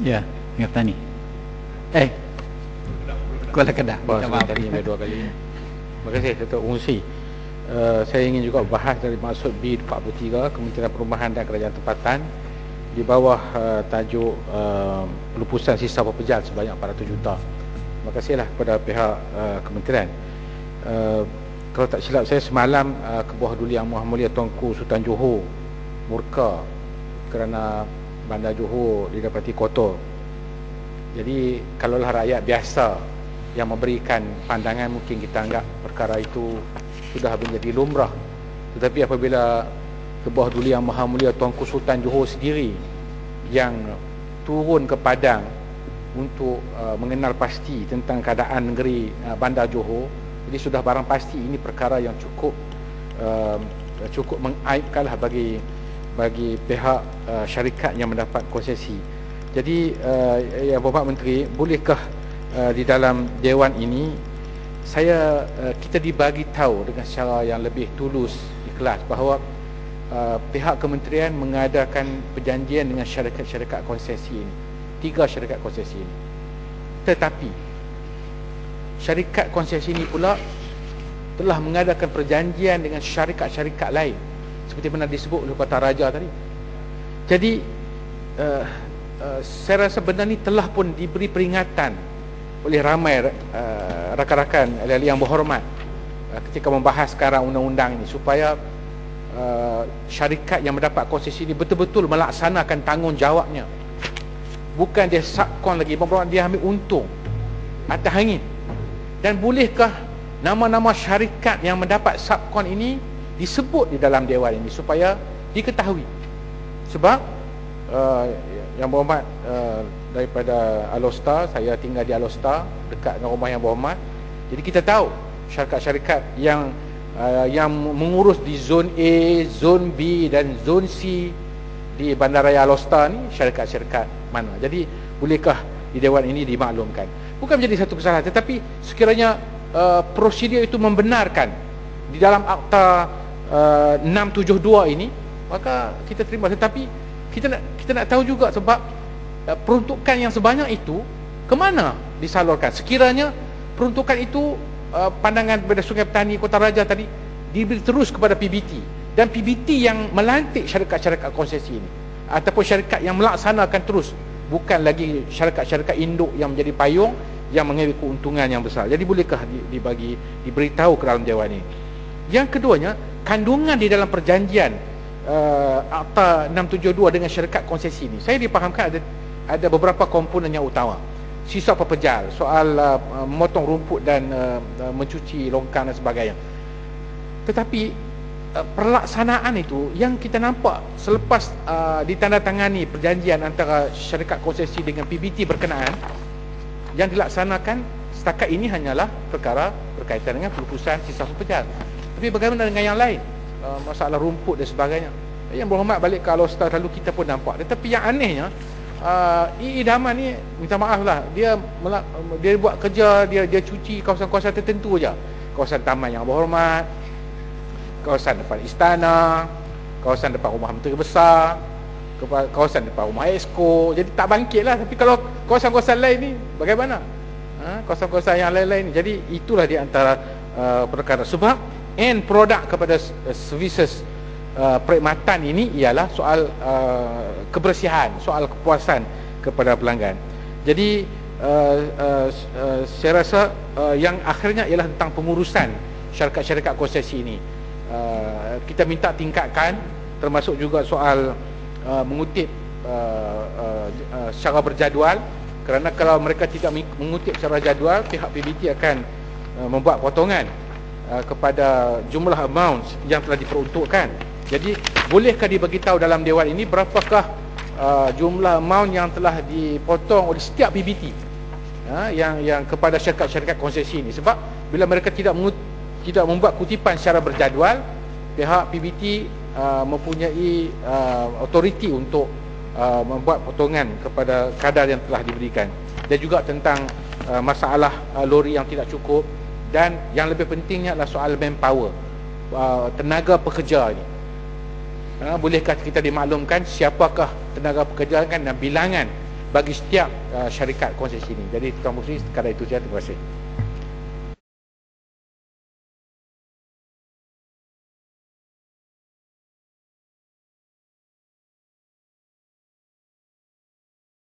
Ya, Minyak Petani. Eh, Kuala Kedah. Minta maaf. tadi sampai dua kali. Terima kasih Datuk Fungsi. Uh, saya ingin juga bahas dari maksud B43 Kementerian Perumahan dan Kerajaan Tempatan di bawah uh, tajuk uh, pelupusan sisa pekerjaan sebanyak 400 juta. Terima kasihlah kepada pihak uh, kementerian. Uh, kalau tak silap saya semalam uh, Kebuah Duli Yang Maha Mulia Tuanku Sultan Johor murka kerana bandar Johor didapati kotor. Jadi kalaulah rakyat biasa yang memberikan pandangan mungkin kita anggap perkara itu sudah menjadi lumrah. Tetapi apabila Kebuah Duli Yang Maha Mulia Tuanku Sultan Johor sendiri yang turun ke padang untuk uh, mengenal pasti tentang keadaan negeri uh, bandar Johor jadi sudah barang pasti ini perkara yang cukup uh, cukup mengaibkanlah bagi bagi pihak uh, syarikat yang mendapat konsesi. Jadi uh, yang Bapak Menteri, bolehkah uh, di dalam dewan ini saya uh, kita dibagi tahu dengan secara yang lebih tulus ikhlas bahawa uh, pihak kementerian mengadakan perjanjian dengan syarikat-syarikat konsesi ini. Tiga syarikat konsesi ini. Tetapi syarikat konsesi ini pula telah mengadakan perjanjian dengan syarikat-syarikat lain seperti mana disebut oleh Kota Raja tadi. Jadi uh, uh, saya rasa benda ni telah pun diberi peringatan oleh ramai uh, rakan-rakan ahli yang berhormat uh, ketika membahas sekarang undang-undang ini supaya uh, syarikat yang mendapat konsesi ini betul-betul melaksanakan tanggungjawabnya. Bukan dia subkon lagi, dia ambil untung atas angin. Dan bolehkah nama-nama syarikat yang mendapat subkon ini disebut di dalam dewan ini supaya diketahui. Sebab uh, yang berhormat uh, daripada Alostar, saya tinggal di Alostar dekat dengan rumah yang berhormat. Jadi kita tahu syarikat-syarikat yang uh, yang mengurus di zon A, zon B dan zon C di Bandaraya Alostar ni syarikat-syarikat mana. Jadi bolehkah di dewan ini dimaklumkan? Bukan menjadi satu kesalahan tetapi sekiranya uh, prosedur itu membenarkan di dalam akta uh, 672 ini maka kita terima tetapi kita nak kita nak tahu juga sebab uh, peruntukan yang sebanyak itu ke mana disalurkan sekiranya peruntukan itu uh, pandangan daripada Sungai Petani Kota Raja tadi diberi terus kepada PBT dan PBT yang melantik syarikat-syarikat konsesi ini ataupun syarikat yang melaksanakan terus bukan lagi syarikat-syarikat induk yang menjadi payung yang mengambil keuntungan yang besar. Jadi bolehkah dibagi diberitahu ke dalam dewan ini? Yang keduanya, kandungan di dalam perjanjian uh, Akta 672 dengan syarikat konsesi ini. Saya dipahamkan ada ada beberapa komponen yang utama. Sisa pepejal, soal uh, memotong rumput dan uh, mencuci longkang dan sebagainya. Tetapi uh, pelaksanaan itu yang kita nampak selepas uh, ditandatangani perjanjian antara syarikat konsesi dengan PBT berkenaan yang dilaksanakan setakat ini hanyalah perkara berkaitan dengan pelupusan sisa pepejal. Tapi bagaimana dengan yang lain? Uh, masalah rumput dan sebagainya. Yang berhormat balik ke Alostar lalu kita pun nampak. Tetapi yang anehnya uh, I Idaman ni minta maaf lah dia melak, dia buat kerja dia dia cuci kawasan-kawasan tertentu aja. Kawasan taman yang berhormat, kawasan depan istana, kawasan depan rumah menteri besar, kawasan depan rumah exco. Jadi tak bangkit lah. Tapi kalau kawasan-kawasan lain ni bagaimana? Ha, kawasan-kawasan yang lain-lain ni. Jadi itulah di antara uh, perkara. Sebab end produk kepada uh, services uh, perkhidmatan ini ialah soal uh, kebersihan, soal kepuasan kepada pelanggan. Jadi uh, uh, uh, saya rasa uh, yang akhirnya ialah tentang pengurusan syarikat-syarikat konsesi ini. Uh, kita minta tingkatkan termasuk juga soal uh, mengutip uh, uh, uh, secara berjadual kerana kalau mereka tidak mengutip secara jadual pihak PBT akan uh, membuat potongan uh, kepada jumlah amount yang telah diperuntukkan. Jadi bolehkah dibagi tahu dalam dewan ini berapakah uh, jumlah amount yang telah dipotong oleh setiap PBT uh, yang yang kepada syarikat-syarikat konsesi ini? Sebab bila mereka tidak tidak membuat kutipan secara berjadual pihak PBT uh, mempunyai uh, autoriti untuk uh, membuat potongan kepada kadar yang telah diberikan. Dan juga tentang uh, masalah uh, lori yang tidak cukup dan yang lebih pentingnya adalah soal manpower uh, tenaga pekerja ini uh, bolehkah kita dimaklumkan siapakah tenaga pekerja kan dan bilangan bagi setiap uh, syarikat konsesi ini. Jadi Tuan Musri sekadar itu saja terima kasih.